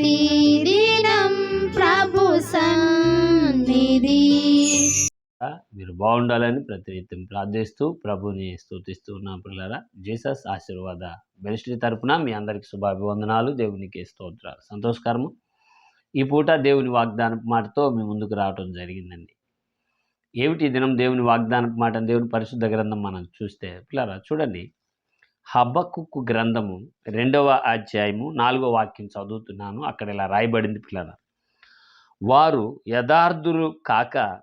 ప్రతిదినం ప్రభు సన్నిధి. మీరు బాగుండాలని ప్రతినిత్యం ప్రార్థిస్తూ ప్రభుని స్తుతిస్తూ ఉన్నాం పిల్లరా జీసస్ ఆశీర్వాద మినిస్ట్రీ తరపున మీ అందరికి శుభాభివందనాలు దేవునికి స్తోత్రాలు. సంతోషకరము. ఈ పూట దేవుని వాగ్దాన మాటతో మీ ముందుకు రావడం జరిగిందండి. ఏమిటి దినం దేవుని వాగ్దాన మాట దేవుని పరిశుద్ధ గ్రంథం మనం చూస్తే పిల్లరా చూడండి. హబ్బకుక్కు గ్రంథము రెండవ అధ్యాయము నాలుగో వాక్యం చదువుతున్నాను. అక్కడ ఇలా రాయబడింది పిల్లల వారు యథార్థులు కాక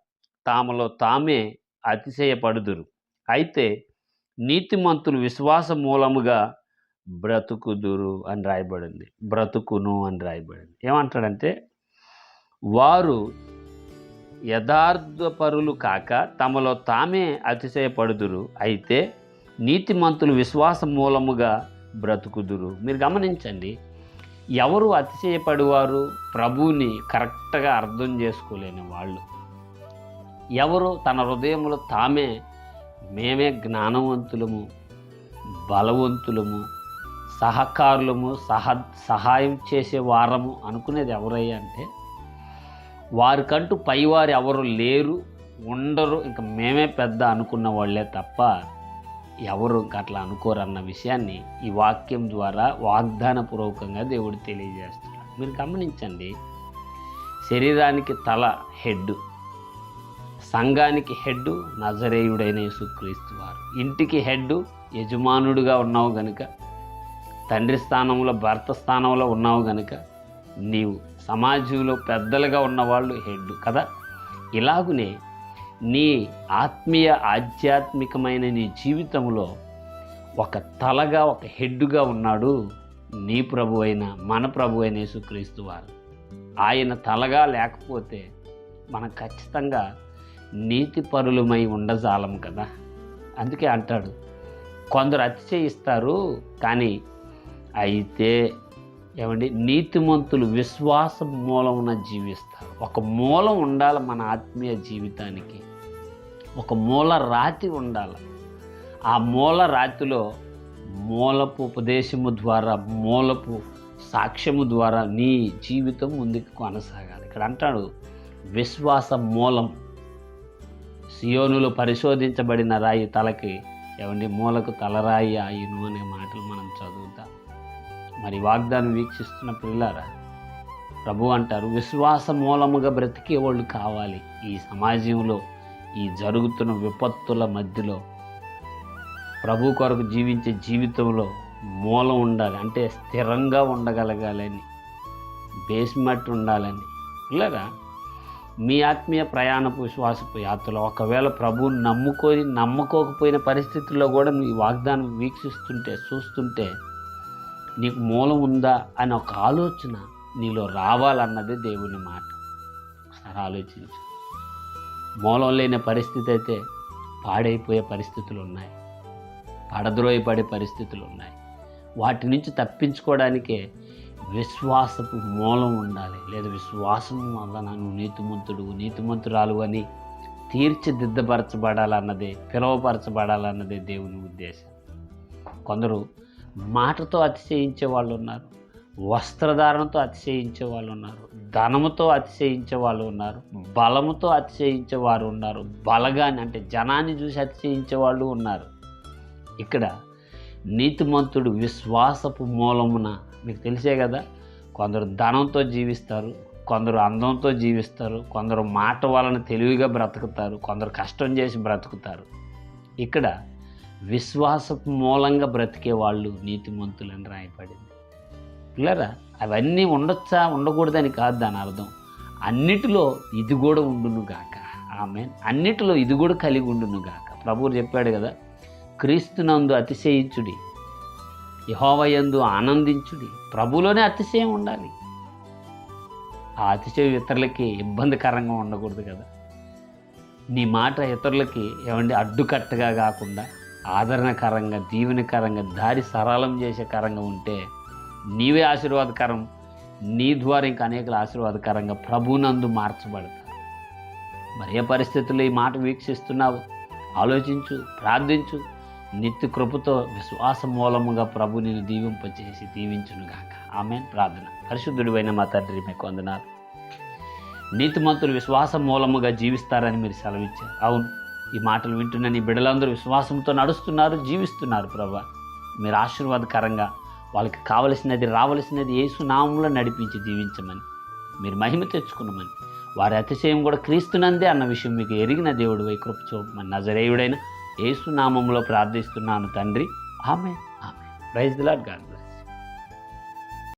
తామలో తామే అతిశయపడుదురు. అయితే నీతిమంతులు విశ్వాస మూలముగా బ్రతుకుదురు అని రాయబడింది. బ్రతుకును అని రాయబడింది. ఏమంటాడంటే వారు యథార్థపరులు కాక తమలో తామే అతిశయపడుదురు. అయితే నీతిమంతులు విశ్వాస మూలముగా బ్రతుకుదురు. మీరు గమనించండి ఎవరు అతిశయపడేవారు ప్రభువుని కరెక్ట్గా అర్థం చేసుకోలేని వాళ్ళు. ఎవరు తన హృదయంలో తామే మేమే జ్ఞానవంతులము బలవంతులము సహకారులము సహ సహాయం చేసే వారము అనుకునేది ఎవరయ్యా అంటే వారికంటూ పైవారు ఎవరు లేరు ఉండరు ఇంక మేమే పెద్ద అనుకున్న వాళ్ళే తప్ప ఎవరు అట్లా అనుకోరన్న విషయాన్ని ఈ వాక్యం ద్వారా వాగ్దానపూర్వకంగా దేవుడు తెలియజేస్తున్నాడు. మీరు గమనించండి శరీరానికి తల హెడ్ సంఘానికి హెడ్ నజరేయుడైన యేసుక్రీస్తు వారు. ఇంటికి హెడ్ యజమానుడిగా ఉన్నావు గనుక తండ్రి స్థానంలో భర్త స్థానంలో ఉన్నావు గనుక నీవు సమాజంలో పెద్దలుగా ఉన్నవాళ్ళు హెడ్ కదా? ఇలాగునే నీ ఆత్మీయ ఆధ్యాత్మికమైన నీ జీవితంలో ఒక తలగా ఒక హెడ్డుగా ఉన్నాడు నీ ప్రభు అయిన మన ప్రభు అయిన యేసుక్రీస్తు వారు. ఆయన తలగా లేకపోతే మనం ఖచ్చితంగా నీతిపరులమై ఉండజాలం కదా. అందుకే అంటాడు కొందరు అతిశయిస్తారు కానీ అయితే ఏమండి నీతిమంతులు విశ్వాసం మూలమున జీవిస్తారు. ఒక మూలం ఉండాలి మన ఆత్మీయ జీవితానికి. ఒక మూల రాతి ఉండాలి. ఆ మూల రాతిలో మూలపు ఉపదేశము ద్వారా మూలపు సాక్ష్యము ద్వారా నీ జీవితం ముందుకు కొనసాగాలి. ఇక్కడ అంటాడు విశ్వాస మూలం. సియోనులు పరిశోధించబడిన రాయి తలకి ఏమండి మూలకు తలరాయి అయ్యను అనే మాటలు మనం చదువుతాం. మరి వాగ్దానం వీక్షిస్తున్న పిల్లరా ప్రభు అంటారు విశ్వాస మూలముగా బ్రతికే వాళ్ళు కావాలి. ఈ సమాజంలో ఈ జరుగుతున్న విపత్తుల మధ్యలో ప్రభు కొరకు జీవించే జీవితంలో మూలం ఉండాలి. అంటే స్థిరంగా ఉండగలగాలని బేస్మెంట్ ఉండాలని. లేదా మీ ఆత్మీయ ప్రయాణపు విశ్వాసపు యాత్రలో ఒకవేళ ప్రభువుని నమ్ముకొని నమ్ముకోకపోయిన పరిస్థితుల్లో కూడా మీ వాగ్దానం వీక్షిస్తుంటే చూస్తుంటే నీకు మూలం ఉందా అని ఒక ఆలోచన నీలో రావాలన్నదే దేవుని మాట. ఒకసారి ఆలోచించు. మూలం లేని పరిస్థితి అయితే పాడైపోయే పరిస్థితులు ఉన్నాయి. పడద్రోయపడే పరిస్థితులు ఉన్నాయి. వాటి నుంచి తప్పించుకోవడానికే విశ్వాసపు మూలం ఉండాలి. లేదా విశ్వాసం వల్ల నన్ను నీతిమంతుడు నీతిమంతురాలు అని తీర్చిదిద్దపరచబడాలన్నదే పిలువపరచబడాలన్నదే దేవుని ఉద్దేశం. కొందరు మాటతో అతిశయించే వాళ్ళు ఉన్నారు. వస్త్రధారణతో అతిశయించే వాళ్ళు ఉన్నారు. ధనముతో అతిశయించే వాళ్ళు ఉన్నారు. బలముతో అతిశయించే వారు ఉన్నారు. బలగాన్ని అంటే జనాన్ని చూసి అతిశయించే వాళ్ళు ఉన్నారు. ఇక్కడ నీతిమంతుడు విశ్వాసపు మూలమున మీకు తెలిసే కదా కొందరు ధనంతో జీవిస్తారు కొందరు అందంతో జీవిస్తారు కొందరు మాట వలన తెలివిగా బ్రతుకుతారు కొందరు కష్టం చేసి బ్రతుకుతారు. ఇక్కడ విశ్వాసపు మూలంగా బ్రతికే వాళ్ళు నీతిమంతులని రాయబడింది. పిల్లరా అవన్నీ ఉండొచ్చా? ఉండకూడదని కాదు దాని అర్థం. అన్నిటిలో ఇది కూడా ఉండును గాక. ఆమె అన్నిటిలో ఇది కూడా కలిగి ఉండును గాక. ప్రభువు చెప్పాడు కదా క్రీస్తునందు అతిశయించుడి. యహోవయందు ఆనందించుడి. ప్రభులోనే అతిశయం ఉండాలి. ఆ అతిశయం ఇతరులకి ఇబ్బందికరంగా ఉండకూడదు కదా. నీ మాట ఇతరులకి ఏమండి అడ్డుకట్టగా కాకుండా ఆదరణకరంగా దీవెనకరంగా దారి సరళం చేసే కరంగా ఉంటే నీవే ఆశీర్వాదకరం నీ ద్వారా ఇంకా అనేకలు ఆశీర్వాదకరంగా ప్రభునందు మార్చబడతారు. మరి ఏ పరిస్థితుల్లో ఈ మాట వీక్షిస్తున్నావు? ఆలోచించు ప్రార్థించు. నిత్య కృపతో విశ్వాస మూలముగా ప్రభు నేను దీవింపచేసి దీవించునుగాక. ఆమె ప్రార్థన. పరిశుద్ధుడివైన మా తండ్రి మీకు వందనాలు. నీతిమంతులు విశ్వాసం మూలముగా జీవిస్తారని మీరు సెలవిచ్చారు. అవును ఈ మాటలు వింటున్న నీ బిడ్డలందరూ విశ్వాసంతో నడుస్తున్నారు జీవిస్తున్నారు ప్రభా. మీరు ఆశీర్వాదకరంగా వాళ్ళకి కావలసినది రావలసినది యేసు నామంలో నడిపించి జీవించమని మీరు మహిమ తెచ్చుకున్నామని వారి అతిశయం కూడా క్రీస్తునందే అన్న విషయం మీకు ఎరిగిన దేవుడు వైకృప చూపమని నజరేయుడైన యేసు నామంలో ప్రార్థిస్తున్నాను తండ్రి. ఆమె ఆమె ప్రైజ్ దిలాడ్ గాడ్